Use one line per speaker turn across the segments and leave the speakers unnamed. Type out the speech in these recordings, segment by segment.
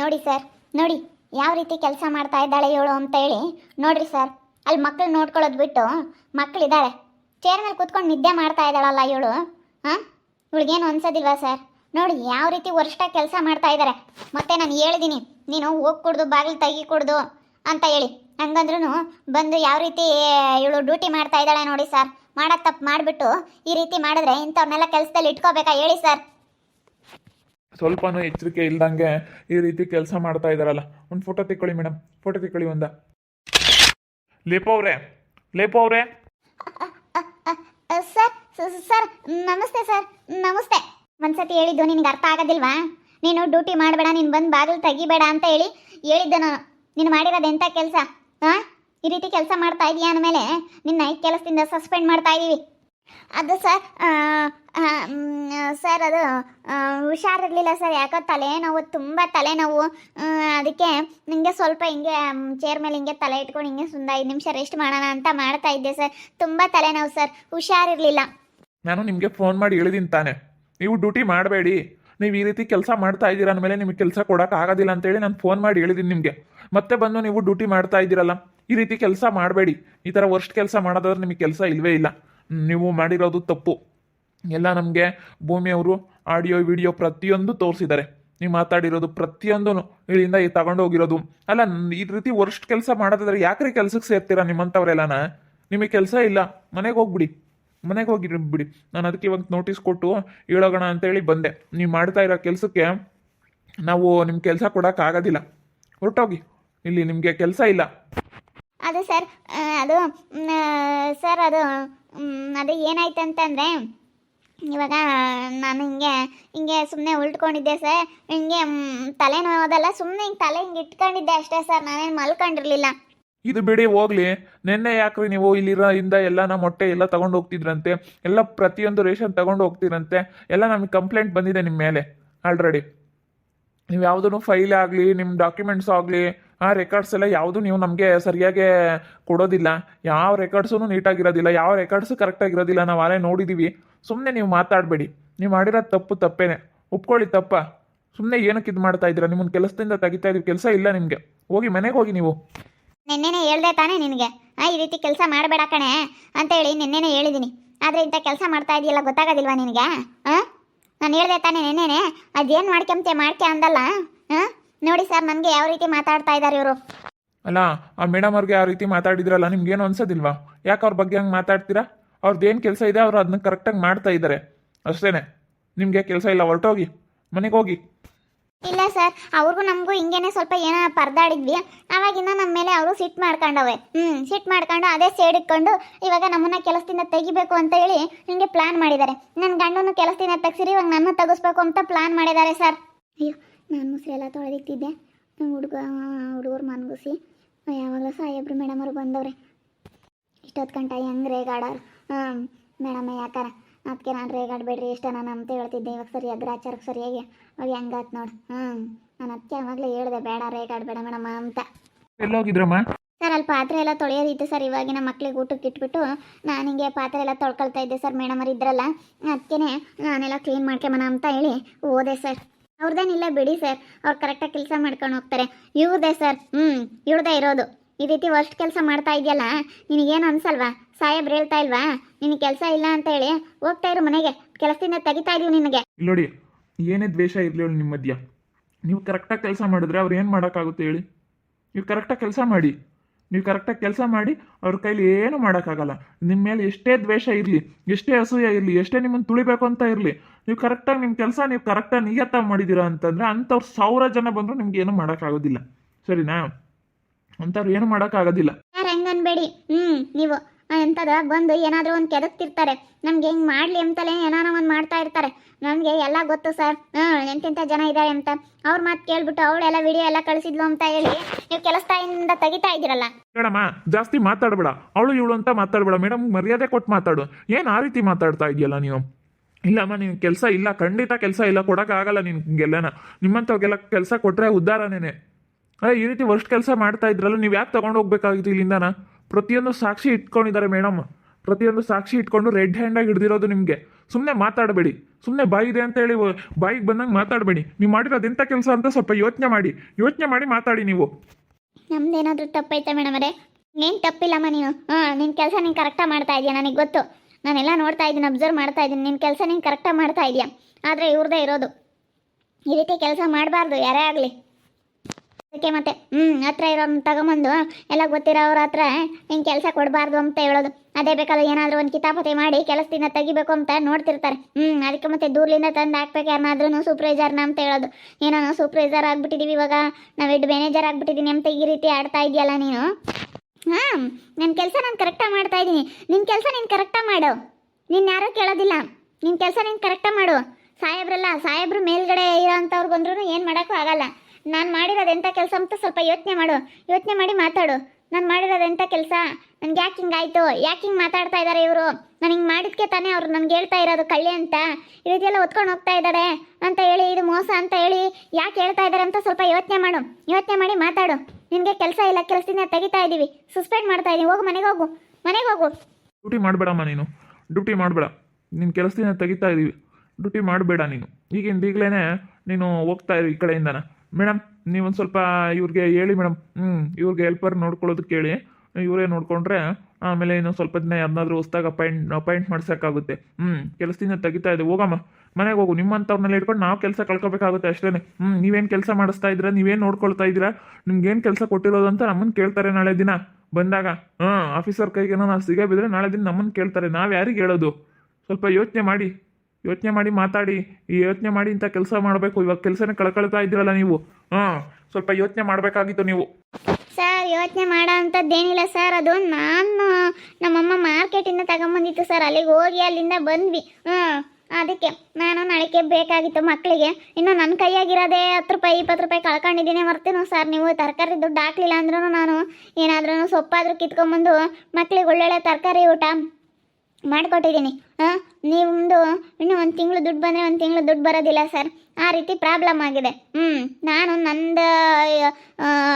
ನೋಡಿ ಸರ್, ನೋಡಿ ಯಾವ ರೀತಿ ಕೆಲಸ ಮಾಡ್ತಾ ಇದ್ದಾಳೆ ಇವಳು ಅಂತ ಹೇಳಿ. ನೋಡ್ರಿ ಸರ್, ಅಲ್ಲಿ ಮಕ್ಕಳು ನೋಡ್ಕೊಳ್ಳೋದು ಬಿಟ್ಟು ಮಕ್ಕಳಿದ್ದಾರೆ ಮೇಲೆ ಕೂತ್ಕೊಂಡು ನಿದ್ದೆ ಮಾಡ್ತಾ ಇದ್ದಾಳಲ್ಲ ಇವಳು ಹಾಂ? ಇವಳಿಗೇನು ಅನ್ಸೋದಿಲ್ವಾ ಸರ್? ನೋಡಿ ಯಾವ ರೀತಿ ವರ್ಷ ಕೆಲಸ ಮಾಡ್ತಾ ಇದ್ದಾರೆ ಮತ್ತೆ ನಾನು ಹೇಳಿದ್ದೀನಿ ನೀನು ಹೋಗಿ ಕುಡ್ದು, ಬಾಗಿಲು ತೆಗಿ ಕುಡ್ದು ಅಂತ ಹೇಳಿ. ಹಂಗಂದ್ರೂ ಬಂದು ಯಾವ ರೀತಿ ಇವಳು ಡ್ಯೂಟಿ ಮಾಡ್ತಾ ಇದ್ದಾಳೆ ನೋಡಿ ಸರ್. ಮಾಡೋದು ತಪ್ಪು ಮಾಡಿಬಿಟ್ಟು ಈ ರೀತಿ ಮಾಡಿದ್ರೆ ಇಂಥವ್ರನ್ನೆಲ್ಲ ಕೆಲಸದಲ್ಲಿ ಇಟ್ಕೋಬೇಕಾ ಹೇಳಿ ಸರ್.
ಸ್ವಲ್ಪನೂ ಎಚ್ಚರಿಕೆ ಇಲ್ದಂಗೆ ಈ ರೀತಿ ಕೆಲಸ ಮಾಡ್ತಾ ಇದ್ದಾರಲ್ಲ ಒಂದು ಫೋಟೋ ತಿಕ್ಕೊಳ್ಳಿ ಮೇಡಮ್ ಫೋಟೋ ತಿಕ್ಕೊಳ್ಳಿ ಒಂದ. ಲೇಪೋ ಅವ್ರೆ. ಲೇಪೋ
ಸರ್ ಸರ್ ನಮಸ್ತೆ ಸರ್, ನಮಸ್ತೆ. ಒಂದ್ಸತಿ ಹೇಳಿದ್ದು ನಿನಗೆ ಅರ್ಥ ಆಗೋದಿಲ್ವಾ? ನೀನು ಡ್ಯೂಟಿ ಮಾಡಬೇಡ, ನೀನು ಬಂದು ಬಾಗಿಲು ತೆಗಿಬೇಡ ಅಂತ ಹೇಳಿ ಹೇಳಿದ್ದೆ ನಾನು. ನೀನು ಮಾಡಿರೋದು ಎಂಥ ಕೆಲಸ? ಹಾಂ ಈ ರೀತಿ ಕೆಲಸ ಮಾಡ್ತಾ ಇದೀಯ ಅಂದಮೇಲೆ ನಿನ್ನ ಕೆಲಸದಿಂದ ಸಸ್ಪೆಂಡ್ ಮಾಡ್ತಾ ಇದ್ದೀವಿ ಅದು ಸರ್ ಸರ್ ಅದು ಹುಷಾರಿರಲಿಲ್ಲ ಸರ್. ಯಾಕೋ ತಲೆನೋವು, ತುಂಬ ತಲೆನೋವು. ಅದಕ್ಕೆ ನಿಮಗೆ ಸ್ವಲ್ಪ ಹಿಂಗೆ ಚೇರ್ ಮೇಲೆ ಹಿಂಗೆ ತಲೆ ಇಟ್ಕೊಂಡು ಹಿಂಗೆ ಸುಂದ ಐದು ನಿಮಿಷ ರೆಸ್ಟ್ ಮಾಡೋಣ ಅಂತ ಮಾಡ್ತಾ ಇದ್ದೆ ಸರ್. ತುಂಬ ತಲೆನೋವು ಸರ್. ಹುಷಾರಿರಲಿಲ್ಲ.
ನಾನು ನಿಮಗೆ ಫೋನ್ ಮಾಡಿ ಹೇಳಿದ್ದೀನಿ ತಾನೆ. ನೀವು ಡ್ಯೂಟಿ ಮಾಡಬೇಡಿ. ನೀವು ಈ ರೀತಿ ಕೆಲಸ ಮಾಡ್ತಾ ಇದ್ದೀರ ಅಂದಮೇಲೆ ನಿಮಗೆ ಕೆಲಸ ಕೊಡೋಕೆ ಆಗೋದಿಲ್ಲ ಅಂತೇಳಿ ನಾನು ಫೋನ್ ಮಾಡಿ ಹೇಳಿದ್ದೀನಿ ನಿಮಗೆ. ಮತ್ತೆ ಬಂದು ನೀವು ಡ್ಯೂಟಿ ಮಾಡ್ತಾ ಇದ್ದೀರಲ್ಲ, ಈ ರೀತಿ ಕೆಲಸ ಮಾಡಬೇಡಿ. ಈ ಥರ ವರ್ಷ ಕೆಲಸ ಮಾಡೋದಾದ್ರೆ ನಿಮಗೆ ಕೆಲಸ ಇಲ್ಲವೇ ಇಲ್ಲ. ನೀವು ಮಾಡಿರೋದು ತಪ್ಪು. ಎಲ್ಲ ನಮಗೆ ಭೂಮಿಯವರು ಆಡಿಯೋ, ವಿಡಿಯೋ ಪ್ರತಿಯೊಂದು ತೋರಿಸಿದ್ದಾರೆ. ನೀವು ಮಾತಾಡಿರೋದು ಪ್ರತಿಯೊಂದು ಇಲ್ಲಿಂದ ಈ ತಗೊಂಡೋಗಿರೋದು ಅಲ್ಲ, ಈ ರೀತಿ ವರ್ಸ್ಟ್ ಕೆಲಸ ಮಾಡೋದಾದ್ರೆ ಯಾಕ್ರಿ ಕೆಲ್ಸಕ್ಕೆ ಸೇರ್ತೀರಾ ನಿಮ್ಮಂಥವ್ರೆಲ್ಲನ? ನಿಮಗೆ ಕೆಲಸ ಇಲ್ಲ. ಮನೆಗೆ ಹೋಗ್ಬಿಡಿ. ಮನೆಗೆ ಹೋಗಿ ಬಿಡಿ. ನಾನು ಅದಕ್ಕೆ ಇವಾಗ ನೋಟಿಸ್ ಕೊಟ್ಟು ಹೇಳೋಗೋಣ ಅಂತೇಳಿ ಬಂದೆ. ನೀವು ಮಾಡ್ತಾ ಇರೋ ಕೆಲಸಕ್ಕೆ ನಾವು ನಿಮ್ಮ ಕೆಲಸ ಕೊಡೋಕ್ಕಾಗೋದಿಲ್ಲ ಹೊರಟೋಗಿ. ಇಲ್ಲಿ ನಿಮಗೆ ಕೆಲಸ ಇಲ್ಲ.
ಅದು ಸರ್ ಅದು ಸರ್, ಅದು ಅದು ಏನಾಯ್ತು ಅಂತಂದರೆ ಇವಾಗ ನಾನು ಹಿಂಗೆ ಹಿಂಗೆ ಸುಮ್ಮನೆ ಉಲ್ಟ್ಕೊಂಡಿದ್ದೆ ಸರ್. ಹಿಂಗೆ ತಲೆನೋದಲ್ಲ ಸುಮ್ಮನೆ ಹಿಂಗೆ ತಲೆ ಹಿಂಗೆ ಇಟ್ಕೊಂಡಿದ್ದೆ ಅಷ್ಟೇ ಸರ್. ನಾನೇನು ಮಲ್ಕೊಂಡಿರಲಿಲ್ಲ.
ಇದು ಬಿಡಿ, ಹೋಗ್ಲಿ. ನಿನ್ನೆ ಯಾಕ್ರಿ ನೀವು ಇಲ್ಲಿರೋ, ಇಂದ ಎಲ್ಲ ನಮ್ಮ ಮೊಟ್ಟೆ ಎಲ್ಲ ತಗೊಂಡು ಹೋಗ್ತಿದ್ರಂತೆ? ಎಲ್ಲ ಪ್ರತಿಯೊಂದು ರೇಷನ್ ತಗೊಂಡು ಹೋಗ್ತಿರಂತೆ? ಎಲ್ಲ ನಮಗೆ ಕಂಪ್ಲೇಂಟ್ ಬಂದಿದೆ ನಿಮ್ಮ ಮೇಲೆ ಆಲ್ರೆಡಿ ನೀವು ಯಾವುದೂ ಫೈಲ್ ಆಗಲಿ ನಿಮ್ಮ ಡಾಕ್ಯುಮೆಂಟ್ಸ್ ಆಗಲಿ ಆ ರೆಕಾರ್ಡ್ಸ್ ಎಲ್ಲ ಯಾವುದು ನೀವು ನಮಗೆ ಸರಿಯಾಗಿ ಕೊಡೋದಿಲ್ಲ. ಯಾವ ರೆಕಾರ್ಡ್ಸೂ ನೀಟಾಗಿರೋದಿಲ್ಲ ಯಾವ ರೆಕಾರ್ಡ್ಸು ಕರೆಕ್ಟಾಗಿರೋದಿಲ್ಲ ನಾವು ಆಲೇ ನೋಡಿದ್ದೀವಿ ಸುಮ್ಮನೆ ನೀವು ಮಾತಾಡಬೇಡಿ. ನೀವು ಮಾಡಿರೋ ತಪ್ಪು ತಪ್ಪೇನೆ. ಒಪ್ಕೊಳ್ಳಿ ತಪ್ಪ. ಸುಮ್ಮನೆ ಏನಕ್ಕೆ ಇದು ಮಾಡ್ತಾ ಇದ್ದೀರಾ? ನಿಮ್ಮನ್ನು ಕೆಲಸದಿಂದ ತೆಗಿತಾ ಇದೀವಿ. ಕೆಲಸ ಇಲ್ಲ ನಿಮಗೆ. ಹೋಗಿ ಮನೆಗೆ ಹೋಗಿ ನೀವು.
ನಿನ್ನೆನೇ ಹೇಳ್ದೆ ತಾನೇ ನಿನಗೆ. ಈ ರೀತಿ ಕೆಲಸ ಮಾಡಬೇಡ ಕಣೆ ಅಂತೇಳಿ ನಿನ್ನೆನೇ ಹೇಳಿದ್ದೀನಿ ಆದರೆ ಇಂಥ ಕೆಲಸ ಮಾಡ್ತಾ ಇದೆಯಲ್ಲ ಗೊತ್ತಾಗೋದಿಲ್ವಾ ನಿನಗೆ? ಹಾಂ ನಾನು ಹೇಳ್ದೆ ತಾನೇ ನಿನ್ನೆನೆ. ಅದೇನು ಮಾಡ್ಕೊಂತೆ ಮಾಡ್ಕೆ ಅಂದಲ್ಲ? ಹಾಂ ನೋಡಿ ಸರ್ ನನಗೆ ಯಾವ ರೀತಿ ಮಾತಾಡ್ತಾ ಇದ್ದಾರೆ ಇವರು.
ಅಲ್ಲ ಆ ಮೇಡಮ್ ಅವ್ರಿಗೆ ಯಾವ ರೀತಿ ಮಾತಾಡಿದ್ರಲ್ಲ ನಿಮ್ಗೇನು ಅನ್ಸೋದಿಲ್ವಾ? ಯಾಕೆ ಅವ್ರ ಬಗ್ಗೆ ಹಂಗೆ ಮಾತಾಡ್ತೀರಾ? ಅವ್ರದ್ದು ಏನು ಕೆಲಸ ಇದೆ ಅವರು ಅದನ್ನ ಕರೆಕ್ಟಾಗಿ ಮಾಡ್ತಾ ಇದ್ದಾರೆ ಅಷ್ಟೇನೆ. ನಿಮಗೆ ಕೆಲಸ ಇಲ್ಲ ಹೊರಟೋಗಿ. ಮನೆಗೆ ಹೋಗಿ.
ಇಲ್ಲ ಸರ್ ಅವ್ರಿಗೂ ನಮಗೂ ಹಿಂಗೇನೆ ಸ್ವಲ್ಪ ಏನೋ ಪರದಾಡಿದ್ವಿ. ಆವಾಗಿಂದ ನಮ್ಮ ಮೇಲೆ ಅವರು ಸಿಟ್ಟು ಮಾಡ್ಕೊಂಡವೆ ಹ್ಞೂ ಸಿಟ್ಟು ಮಾಡ್ಕೊಂಡು ಅದೇ ಸೇಡ್ ಇಟ್ಕೊಂಡು ಇವಾಗ ನಮ್ಮನ್ನ ಕೆಲಸದಿಂದ ತೆಗಿಬೇಕು ಅಂತ ಹೇಳಿ ಹಿಂಗೆ ಪ್ಲಾನ್ ಮಾಡಿದ್ದಾರೆ. ನನ್ನ ಗಂಡನು ಕೆಲಸದಿಂದ ತೆಗ್ಸಿರಿ ಇವಾಗ ನನ್ನ ತೆಗಿಸ್ಬೇಕು ಅಂತ ಪ್ಲಾನ್ ಮಾಡಿದ್ದಾರೆ ಸರ್. ಅಯ್ಯೋ ನಾನು ಮುಸ್ರೆಲ್ಲ ಎಲ್ಲ ತೊಳೆದಿಟ್ಟಿದ್ದೆ ಹುಡುಗ ಹುಡುಗರು ಮನ್ಗುಸಿ ಯಾವಾಗಲೂ ಸಾಹೇಬ್ರು ಮೇಡಮ್ ಅವ್ರು ಬಂದವ್ರೆ. ಇಷ್ಟೊತ್ತು ಗಂಟ ಹೆಂಗೆ ರೇಗಾಡೋರು? ಹಾಂ ಮೇಡಮ್ ಯಾಕಾರ? ಅದಕ್ಕೆ ನಾನು ರೇಗಾಡಬೇಡ್ರಿ ಇಷ್ಟ ನಾನು ಅಂತ ಹೇಳ್ತಿದ್ದೆ ಇವಾಗ ಸರಿ ಅಗ್ರಾಚಾರಕ್ಕೆ ಸರಿಯಾಗಿ ಅವಾಗ ಹೆಂಗಾತ್ ನೋಡಿ? ಹ್ಞೂ ನಾನು ಅದಕ್ಕೆ ಯಾವಾಗಲೇ ಹೇಳಿದೆ ಬೇಡ ರೇಗಾಡಬೇಡ ಮೇಡಮ್ ಅಂತ.
ಎಲ್ಲೋಗಿದ್ರಮ್ಮ?
ಸರ್ ಅಲ್ಲಿ ಪಾತ್ರೆ ಎಲ್ಲ ತೊಳೆಯೋದಿತ್ತು ಸರ್ ಇವಾಗಿನ ಮಕ್ಳಿಗೆ ಊಟಕ್ಕೆ ಇಟ್ಬಿಟ್ಟು ನಾನು ಹಿಂಗೆ ಪಾತ್ರೆ ಎಲ್ಲ ತೊಳ್ಕೊಳ್ತಾ ಇದ್ದೆ ಸರ್ ಮೇಡಮ್ ಅವ್ರು ಇದ್ರಲ್ಲ ಅದಕ್ಕೆ ನಾನೆಲ್ಲ ಕ್ಲೀನ್ ಮಾಡ್ಕೊಂಬನ ಅಂತ ಹೇಳಿ ಹೋದೆ ಸರ್. ಅವ್ರದ್ದೇನಿಲ್ಲ ಬಿಡಿ ಸರ್. ಅವ್ರು ಕರೆಕ್ಟಾಗಿ ಕೆಲಸ ಮಾಡ್ಕೊಂಡು ಹೋಗ್ತಾರೆ. ಇವ್ರದೇ ಸರ್. ಹ್ಞೂ ಇವ್ರದೇ ಇರೋದು. ಈ ರೀತಿ ವರ್ಸ್ಟ್ ಕೆಲಸ ಮಾಡ್ತಾ ಇದೆಯಲ್ಲ, ನಿನಗೇನು ಅನ್ಸಲ್ವಾ? ಸಾಹೇಬ್ರು ಹೇಳ್ತಾ ಇಲ್ವಾ? ನಿನ್ನ ಕೆಲಸ ಇಲ್ಲ ಅಂತ ಹೇಳಿ ಹೋಗ್ತಾ ಇರು ಮನೆಗೆ. ಕೆಲಸದಿಂದ ತೆಗಿತಾ ಇದೀವಿ ನಿನಗೆ.
ನೋಡಿ, ಏನೇ ದ್ವೇಷ ಇರಲಿ ಹೇಳಿ ನಿಮ್ಮ ಮಧ್ಯ. ನೀವು ಕರೆಕ್ಟಾಗಿ ಕೆಲಸ ಮಾಡಿದ್ರೆ ಅವ್ರು ಏನು ಮಾಡೋಕ್ಕಾಗುತ್ತೆ ಹೇಳಿ? ನೀವು ಕರೆಕ್ಟಾಗಿ ಕೆಲಸ ಮಾಡಿ. ನೀವು ಕರೆಕ್ಟಾಗಿ ಕೆಲಸ ಮಾಡಿ ಅವ್ರ ಕೈಲಿ ಏನು ಮಾಡೋಕ್ಕಾಗಲ್ಲ. ನಿಮ್ಮ ಮೇಲೆ ಎಷ್ಟೇ ದ್ವೇಷ ಇರಲಿ, ಎಷ್ಟೇ ಅಸೂಯ ಇರಲಿ, ಎಷ್ಟೇ ನಿಮ್ಮನ್ನು ತುಳಿಬೇಕು ಅಂತ ಇರಲಿ, ನೀವು ಕರೆಕ್ಟಾಗಿ ನಿಮ್ಮ ಕೆಲಸ ನೀವು ಕರೆಕ್ಟಾಗಿ ನಿಯತ್ತಾಗಿ ಮಾಡಿದ್ದೀರಾ ಅಂತಂದರೆ ಅಂಥವ್ರು ಸಾವಿರ ಜನ ಬಂದರೂ ನಿಮ್ಗೆ ಏನು ಮಾಡೋಕ್ಕಾಗೋದಿಲ್ಲ. ಸರಿನಾ? ಅಂಥವ್ರು ಏನು ಮಾಡೋಕ್ಕಾಗೋದಿಲ್ಲ.
ಹಂಗನ್ಬೇಡಿ. ಹ್ಞೂ ನೀವು ಎಂಥದ ಬಂದು ಏನಾದರೂ ಒಂದು ಕೆದಕ್ತಿರ್ತಾರೆ ನಮಗೆ ಹಿಂಗೆ ಮಾಡಲಿ ಅಂತಲೇ ಏನಾನ ಒಂದು ಮಾಡ್ತಾ ಇರ್ತಾರೆ. ನನಗೆ ಎಲ್ಲ ಗೊತ್ತು ಸರ್. ಹ್ಞೂ ಎಂತೆಂಥ ಜನ ಇದ್ದಾರೆ ಅಂತ. ಅವ್ರ ಮಾತು ಕೇಳ್ಬಿಟ್ಟು ಅವಳೆಲ್ಲ ವಿಡಿಯೋ ಎಲ್ಲ ಕಳಿಸಿದ್ಲು ಅಂತ ಹೇಳಿ ನೀವು ಕೆಲಸದಿಂದ ತೆಗಿತಾ ಇದ್ದೀರಲ್ಲ?
ಮೇಡಮ್ಮ ಜಾಸ್ತಿ ಮಾತಾಡಬೇಡ. ಅವಳು ಇವಳು ಅಂತ ಮಾತಾಡಬೇಡ. ಮೇಡಮ್, ಮರ್ಯಾದೆ ಕೊಟ್ಟು ಮಾತಾಡು. ಏನು ಆ ರೀತಿ ಮಾತಾಡ್ತಾ ಇದೆಯಲ್ಲ ನೀವು? ಇಲ್ಲಮ್ಮ ನೀವು ಕೆಲಸ ಇಲ್ಲ. ಖಂಡಿತ ಕೆಲಸ ಇಲ್ಲ. ಕೊಡೋಕ್ಕಾಗಲ್ಲ ನಿನ್ಗೆಲ್ಲನ. ನಿಮ್ಮಂಥವ್ರಿಗೆಲ್ಲ ಕೆಲಸ ಕೊಟ್ಟರೆ ಉದ್ಧಾರನೇನೆ ಅದೇ ಈ ರೀತಿ ವರ್ಷ ಕೆಲಸ ಮಾಡ್ತಾ ಇದ್ರಲ್ಲ, ನೀವು ಯಾಕೆ ತೊಗೊಂಡು ಹೋಗ್ಬೇಕಾಗಿತ್ತು ಇಲ್ಲಿಂದನ? ಪ್ರತಿಯೊಂದು ಸಾಕ್ಷಿ ಇಟ್ಕೊಂಡಿದ್ದಾರೆ ಮೇಡಮ್. ಪ್ರತಿಯೊಂದು ಸಾಕ್ಷಿ ಇಟ್ಕೊಂಡು ರೆಡ್ ಹ್ಯಾಂಡಾಗಿ ಹಿಡ್ದಿರೋದು ನಿಮಗೆ. ಸುಮ್ಮನೆ ಮಾತಾಡಬೇಡಿ. ಸುಮ್ಮನೆ ಬಾಯಿದೆ ಅಂತ ಹೇಳಿ ಬಾಯಿಗೆ ಬಂದಂಗೆ ಮಾತಾಡಬೇಡಿ. ನೀವು ಮಾಡಿರೋದು ಎಂಥ ಕೆಲಸ ಅಂತ ಸ್ವಲ್ಪ ಯೋಚನೆ ಮಾಡಿ. ಯೋಚನೆ ಮಾಡಿ ಮಾತಾಡಿ ನೀವು.
ನಮ್ದೇನಾದ್ರೂ ತಪ್ಪೈತೆ ಮೇಡಮರೇ ಏನು ತಪ್ಪಿಲ್ಲಮ್ಮ ನೀನು? ಹಾಂ ನಿನ್ನ ಕೆಲಸ ನೀನು ಕರೆಕ್ಟಾಗಿ ಮಾಡ್ತಾ ಇದೀಯ ನನಗೆ ಗೊತ್ತು. ನಾನೆಲ್ಲ ನೋಡ್ತಾ ಇದ್ದೀನಿ ಅಬ್ಸರ್ವ್ ಮಾಡ್ತಾ ಇದ್ದೀನಿ. ನಿನ್ನ ಕೆಲಸ ನೀನು ಕರೆಕ್ಟಾಗಿ ಮಾಡ್ತಾ ಇದೆಯಾ? ಆದರೆ ಇವ್ರದೇ ಇರೋದು. ಈ ರೀತಿ ಕೆಲಸ ಮಾಡಬಾರ್ದು, ಯಾರೇ ಆಗಲಿ. ಅದಕ್ಕೆ ಮತ್ತೆ ಹ್ಞೂ ಹತ್ರ ಇರೋ ತಗೊಂಬಂದು, ಎಲ್ಲ ಗೊತ್ತಿರೋವ್ರ ಹತ್ರ ಹಿಂಗೆ ಕೆಲಸ ಕೊಡಬಾರ್ದು ಅಂತ ಹೇಳೋದು. ಅದೇ ಬೇಕಾದ್ರೆ ಏನಾದರೂ ಒಂದು ಕಿತಾಪತಿ ಮಾಡಿ ಕೆಲಸದಿಂದ ತೆಗಿಬೇಕು ಅಂತ ನೋಡ್ತಿರ್ತಾರೆ. ಹ್ಞೂ ಅದಕ್ಕೆ ಮತ್ತೆ ದೂರ್ಲಿಂದ ತಂದು ಹಾಕ್ಬೇಕು ಯಾರನ್ನಾದ್ರೂ ಸೂಪರ್ವೈಸರ್ನ ಅಂತ ಹೇಳೋದು. ಏನೋ ಸೂಪ್ರೈಸರ್ ಆಗ್ಬಿಟ್ಟಿದೀವಿ ಇವಾಗ, ನಾವು ಹೆಡ್ ಮ್ಯಾನೇಜರ್ ಆಗ್ಬಿಟ್ಟಿದೀನಿ ಅಂತ ಈ ರೀತಿ ಆಡ್ತಾ ಇದೆಯಲ್ಲ ನೀನು? ಹಾಂ ನನ್ನ ಕೆಲಸ ನಾನು ಕರೆಕ್ಟಾಗಿ ಮಾಡ್ತಾ ಇದ್ದೀನಿ. ನಿನ್ನ ಕೆಲಸ ನೀನು ಕರೆಕ್ಟಾಗಿ ಮಾಡು. ನಿನ್ನ ಯಾರೂ ಕೇಳೋದಿಲ್ಲ. ನಿನ್ನ ಕೆಲಸ ನೀನು ಕರೆಕ್ಟಾಗಿ ಮಾಡು. ಸಾಹೇಬ್ರಲ್ಲ, ಸಾಹೇಬ್ರು ಮೇಲ್ಗಡೆ ಇರೋಂಥವ್ರು ಬಂದ್ರೂ ಏನು ಮಾಡೋಕ್ಕೂ ಆಗಲ್ಲ. ನಾನು ಮಾಡಿರೋದು ಎಂಥ ಕೆಲಸ ಅಂತ ಸ್ವಲ್ಪ ಯೋಚನೆ ಮಾಡು. ಯೋಚನೆ ಮಾಡಿ ಮಾತಾಡು. ನಾನು ಮಾಡಿರೋದು ಎಂಥ ಕೆಲಸ? ನನಗೆ ಯಾಕೆ ಹಿಂಗಾಯ್ತು ಯಾಕೆ ಹಿಂಗೆ ಮಾತಾಡ್ತಾ ಇದ್ದಾರೆ ಇವರು? ನಾನು ಹಿಂಗೆ ಮಾಡಿದ್ಕೆ ತಾನೇ ಅವ್ರು ನನಗೆ ಹೇಳ್ತಾ ಇರೋದು ಕಳ್ಳೆ ಅಂತ. ಈ ರೀತಿಯೆಲ್ಲ ಹೊತ್ಕೊಂಡು ಹೋಗ್ತಾ ಇದ್ದಾರೆ ಅಂತ ಹೇಳಿ, ಇದು ಮೋಸ ಅಂತ ಹೇಳಿ ಯಾಕೆ ಹೇಳ್ತಾ ಇದ್ದಾರೆ ಅಂತ ಸ್ವಲ್ಪ ಯೋಚನೆ ಮಾಡು. ಯೋಚನೆ ಮಾಡಿ ಮಾತಾಡು. ನಿನಗೆ ಕೆಲಸ ಇಲ್ಲ, ಕೆಲಸದಿಂದ ತೆಗಿತಾ ಇದ್ದೀವಿ ಸಸ್ಪೆಂಡ್ ಮಾಡ್ತಾ ಇದ್ದೀವಿ ಹೋಗು, ಮನೆಗೆ ಹೋಗು. ಮನೆಗೆ ಹೋಗು.
ಡ್ಯೂಟಿ ಮಾಡಬೇಡಮ್ಮ ನೀನು. ಡ್ಯೂಟಿ ಮಾಡಬೇಡ. ನಿನ್ನ ಕೆಲಸದಿಂದ ತೆಗಿತಾ ಇದ್ದೀವಿ ಡ್ಯೂಟಿ ಮಾಡಬೇಡ ನೀನು. ಈಗಿಂದ ಈಗಲೇ ನೀನು ಹೋಗ್ತಾ ಇದ್ದೀವಿ ಈ ಕಡೆಯಿಂದನ. ಮೇಡಮ್, ನೀವೊಂದು ಸ್ವಲ್ಪ ಇವ್ರಿಗೆ ಹೇಳಿ ಮೇಡಮ್. ಹ್ಞೂ ಇವ್ರಿಗೆ ಹೆಲ್ಪರ್ ನೋಡ್ಕೊಳ್ಳೋದಕ್ಕೆ ಹೇಳಿ ಇವರೇ ನೋಡಿಕೊಂಡ್ರೆ ಆಮೇಲೆ ಇನ್ನೊಂದು ಸ್ವಲ್ಪ ದಿನ ಯಾರನ್ನಾದ್ರೂ ಹೊಸ್ದಾಗ ಅಪಾಯಿಂಟ್ ಅಪಾಯಿಂಟ್ ಮಾಡ್ಸೋಕ್ಕಾಗುತ್ತೆ. ಹ್ಞೂ ಕೆಲಸದಿಂದ ತೆಗಿತಾ ಇದೆ. ಹೋಗಮ್ಮ. ಮನೆಗೆ ಹೋಗು. ನಿಮ್ಮಂಥವ್ರನ್ನೆಲ್ಲ ಇಟ್ಕೊಂಡು ನಾವು ಕೆಲಸ ಕಳ್ಕೊಬೇಕಾಗುತ್ತೆ ಅಷ್ಟೇ ಹ್ಞೂ ನೀವೇನು ಕೆಲಸ ಮಾಡಿಸ್ತಾ ಇದ್ದೀರಾ? ನೀವೇನು ನೋಡ್ಕೊಳ್ತಾ ಇದ್ದೀರಾ? ನಿಮ್ಗೇನು ಕೆಲಸ ಕೊಟ್ಟಿರೋದು ಅಂತ ನಮ್ಮನ್ನು ಕೇಳ್ತಾರೆ ನಾಳೆ ದಿನ. ಬಂದಾಗ ಹಾಂ ಆಫೀಸರ್ ಕೈಗೆ ನಾವು ಸಿಗೋ ಬಿದ್ದರೆ ನಾಳೆ ದಿನ ನಮ್ಮನ್ನು ಕೇಳ್ತಾರೆ. ನಾವು ಯಾರಿಗೆ ಹೇಳೋದು? ಸ್ವಲ್ಪ ಯೋಚನೆ ಮಾಡಿ. ಯೋಚನೆ ಮಾಡಿ ಮಾತಾಡಿ. ಈ ಯೋಚನೆ ಮಾಡಿ ಇಂಥ ಕೆಲಸ ಮಾಡಬೇಕು. ಇವಾಗ ಕೆಲಸನೇ ಕಳ್ಕೊಳ್ತಾ ಇದ್ದೀರಲ್ಲ ನೀವು. ಹಾಂ, ಸ್ವಲ್ಪ ಯೋಚನೆ ಮಾಡಬೇಕಾಗಿತ್ತು ನೀವು.
ಸರ್, ಯೋಚನೆ ಮಾಡೋ ಅಂಥದ್ದೇನಿಲ್ಲ ಸರ್. ಅದು ನಾನು ನಮ್ಮಮ್ಮ ಮಾರ್ಕೆಟಿಂದ ತಗೊಂಬಂದಿತ್ತು ಸರ್. ಅಲ್ಲಿಗೆ ಹೋಗಿ ಅಲ್ಲಿಂದ ಬಂದ್ವಿ. ಹ್ಞೂ ಅದಕ್ಕೆ ನಾನು ನಾಳೆಗೆ ಬೇಕಾಗಿತ್ತು ಮಕ್ಕಳಿಗೆ. ಇನ್ನು ನನ್ನ ಕೈಯಾಗಿರೋದೇ ಹತ್ತು ರೂಪಾಯಿ, ಇಪ್ಪತ್ತು ರೂಪಾಯಿ ಕಳ್ಕೊಂಡಿದ್ದೀನಿ. ಮರ್ತೀನೋ ಸರ್ ನೀವು. ತರಕಾರಿ ದುಡ್ಡು ಹಾಕ್ಲಿಲ್ಲ ಅಂದ್ರೂ ನಾನು ಏನಾದ್ರೂ ಸೊಪ್ಪಾದರೂ ಕಿತ್ಕೊಂಬಂದು ಮಕ್ಳಿಗೆ ಒಳ್ಳೊಳ್ಳೆ ತರಕಾರಿ ಊಟ ಮಾಡಿಕೊಟ್ಟಿದ್ದೀನಿ. ಹಾಂ ನಿಮ್ಮದು ಇನ್ನೂ ಒಂದು ತಿಂಗಳು ದುಡ್ಡು ಬಂದರೆ ಒಂದು ತಿಂಗಳು ದುಡ್ಡು ಬರೋದಿಲ್ಲ ಸರ್. ಆ ರೀತಿ ಪ್ರಾಬ್ಲಮ್ ಆಗಿದೆ. ಹ್ಞೂ ನಾನು ನಂದು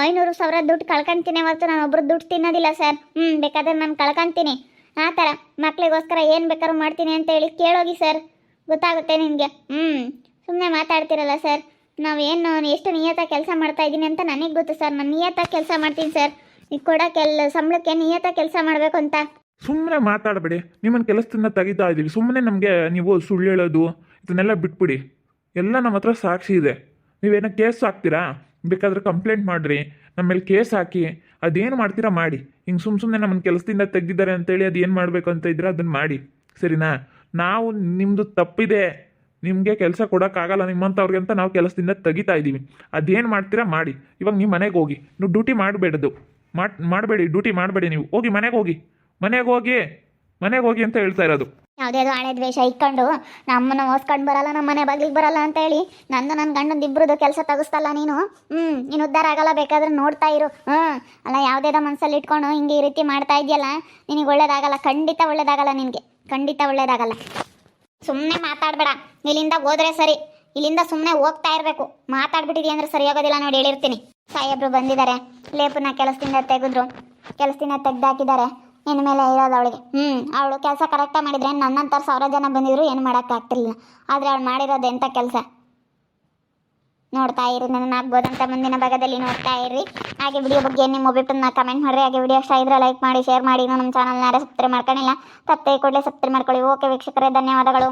ಐನೂರು ಸಾವಿರ ದುಡ್ಡು ಕಳ್ಕೊತೀನಿ ಹೊರತು ನಾನು ಒಬ್ಬರು ದುಡ್ಡು ತಿನ್ನೋದಿಲ್ಲ ಸರ್. ಹ್ಞೂ ಬೇಕಾದ್ರೆ ನಾನು ಕಳ್ಕೊಂತೀನಿ. ಆ ಥರ ಮಕ್ಕಳಿಗೋಸ್ಕರ ಏನು ಬೇಕಾದ್ರೂ ಮಾಡ್ತೀನಿ ಅಂತ ಹೇಳಿ ಕೇಳೋಗಿ ಸರ್. ಗೊತ್ತಾಗುತ್ತೆ ನಿಮಗೆ ಹ್ಞೂ ಸುಮ್ಮನೆ ಮಾತಾಡ್ತಿರಲ್ಲ ಸರ್. ನಾವೇನು ಎಷ್ಟು ನಿಯತ ಕೆಲಸ ಮಾಡ್ತಾ ಇದ್ದೀನಿ ಅಂತ ನನಗೆ ಗೊತ್ತು ಸರ್. ನಾನು ನಿಯತ್ತಾಗಿ ಕೆಲಸ ಮಾಡ್ತೀನಿ ಸರ್. ಈಗ ಕೊಡೋ ಕೆಲ ಸಂಬಳಕ್ಕೆ ನಿಯತ್ತಾಗಿ ಕೆಲಸ ಮಾಡಬೇಕು ಅಂತ.
ಸುಮ್ಮನೆ ಮಾತಾಡಬೇಡಿ. ನಿಮ್ಮನ್ನು ಕೆಲಸದಿಂದ ತೆಗಿತಾ ಇದ್ದೀವಿ. ಸುಮ್ಮನೆ ನಮಗೆ ನೀವು ಸುಳ್ಳು ಹೇಳೋದು, ಇದನ್ನೆಲ್ಲ ಬಿಟ್ಬಿಡಿ. ಎಲ್ಲ ನಮ್ಮ ಹತ್ರ ಸಾಕ್ಷಿ ಇದೆ. ನೀವೇನೋ ಕೇಸ್ ಹಾಕ್ತೀರಾ? ಬೇಕಾದ್ರೆ ಕಂಪ್ಲೇಂಟ್ ಮಾಡಿರಿ. ನಮ್ಮ ಮೇಲೆ ಕೇಸ್ ಹಾಕಿ, ಅದೇನು ಮಾಡ್ತೀರಾ ಮಾಡಿ. ಹಿಂಗೆ ಸುಮ್ಮ ಸುಮ್ಮನೆ ನಮ್ಮನ್ನು ಕೆಲಸದಿಂದ ತೆಗ್ದಿದ್ದಾರೆ ಅಂತೇಳಿ ಅದು ಏನು ಮಾಡಬೇಕು ಅಂತ ಇದ್ರೆ ಅದನ್ನು ಮಾಡಿ. ಸರಿನಾ? ನಾವು ನಿಮ್ಮದು ತಪ್ಪಿದೆ. ನಿಮಗೆ ಕೆಲಸ ಕೊಡೋಕ್ಕಾಗಲ್ಲ ನಿಮ್ಮಂಥವ್ರಿಗೆ ಅಂತ ನಾವು ಕೆಲಸದಿಂದ ತೆಗಿತಾ ಇದ್ದೀವಿ. ಅದೇನು ಮಾಡ್ತೀರಾ ಮಾಡಿ. ಇವಾಗ ನೀವು ಮನೆಗೆ ಹೋಗಿ. ನೀವು ಡ್ಯೂಟಿ ಮಾಡಬೇಡದು. ಮಾಡ್, ಮಾಡಬೇಡಿ. ಡ್ಯೂಟಿ ಮಾಡಬೇಡಿ ನೀವು. ಹೋಗಿ ಮನೆಗೆ ಹೋಗಿ. ಮನೆಗೆ ಹೋಗಿ ಮನೆಗೆ ಹೋಗಿ ಅಂತ ಹೇಳ್ತಾ ಇರೋದು.
ಯಾವುದೇ ಹಳೆ ದ್ವೇಷ ಇಟ್ಕೊಂಡು ನಮ್ಮನ್ನ ಓಸ್ಕೊಂಡು ಬರಲ್ಲ, ನಮ್ಮ ಮನೆ ಬಾಗಿಲಿಗೆ ಬರಲ್ಲ ಅಂತ ಹೇಳಿ ನಂದು ನನ್ನ ಗಂಡಂದು ಇಬ್ಬರದು ಕೆಲಸ ತಗಸ್ತಲ್ಲ ನೀನು? ಹ್ಞೂ ನೀನು ಉದ್ಧಾರ ಆಗಲ್ಲ, ಬೇಕಾದ್ರೆ ನೋಡ್ತಾ ಇರು. ಹ್ಞೂ ಅಲ್ಲ ಯಾವುದೇದೋ ಮನಸ್ಸಲ್ಲಿ ಇಟ್ಕೊಂಡು ಹಿಂಗೆ ಈ ರೀತಿ ಮಾಡ್ತಾ ಇದೆಯಲ್ಲ, ನಿನಗೆ ಒಳ್ಳೇದಾಗಲ್ಲ, ಖಂಡಿತ ಒಳ್ಳೇದಾಗಲ್ಲ ನಿನಗೆ, ಖಂಡಿತ ಒಳ್ಳೇದಾಗಲ್ಲ. ಸುಮ್ಮನೆ ಮಾತಾಡಬೇಡ, ಇಲ್ಲಿಂದ ಹೋದ್ರೆ ಸರಿ, ಇಲ್ಲಿಂದ ಸುಮ್ಮನೆ ಹೋಗ್ತಾ ಇರಬೇಕು. ಮಾತಾಡ್ಬಿಟ್ಟಿದ್ಯಾ ಅಂದ್ರೆ ಸರಿ ಹೋಗೋದಿಲ್ಲ ನೋಡಿ, ಹೇಳಿರ್ತೀನಿ. ಸಾಹೇಬ್ರು ಬಂದಿದ್ದಾರೆ, ಲೇಪನ ಕೆಲಸದಿಂದ ತೆಗೆದ್ರು, ಕೆಲಸದಿಂದ ತೆಗ್ದಾಕಿದ್ದಾರೆ. ಇನ್ನು ಮೇಲೆ ಇರೋದು ಅವಳಿಗೆ. ಹ್ಞೂ ಅವಳು ಕೆಲಸ ಕರೆಕ್ಟಾಗಿ ಮಾಡಿದ್ರೆ ನನ್ನಂಥ ಸಾವಿರ ಜನ ಬಂದಿದ್ರು ಏನು ಮಾಡೋಕ್ಕಾಗ್ತಿರ್ಲಿಲ್ಲ ಆದರೆ ಅವಳು ಮಾಡಿರೋದು ಎಂಥ ಕೆಲಸ? ನೋಡ್ತಾ ಇರಿ, ನನ್ನ ಆಗ್ಬೋದಂತ ಮುಂದಿನ ಭಾಗದಲ್ಲಿ ನೋಡ್ತಾ ಇರಿ. ಹಾಗೆ ವಿಡಿಯೋ ಬಗ್ಗೆ ನಿಮ್ಮ ಒಬ್ಬಿಟ್ಟನ್ನ ಕಮೆಂಟ್ ಮಾಡಿರಿ. ಹಾಗೆ ವಿಡಿಯೋ ಇಷ್ಟ ಇದ್ರೆ ಲೈಕ್ ಮಾಡಿ ಶೇರ್ ಮಾಡಿ. ನಮ್ಮ ಚಾನಲ್ನ ಯಾರೇ ಸಬ್ಸ್ಕ್ರೈಬ್ ಮಾಡ್ಕೊಂಡಿಲ್ಲ ತಪ್ಪೇ ಕೂಡಲೇ ಸಬ್ಸ್ಕ್ರೈಬ್ ಮಾಡ್ಕೊಳ್ಳಿ. ಓಕೆ ವೀಕ್ಷಕರೇ, ಧನ್ಯವಾದಗಳು.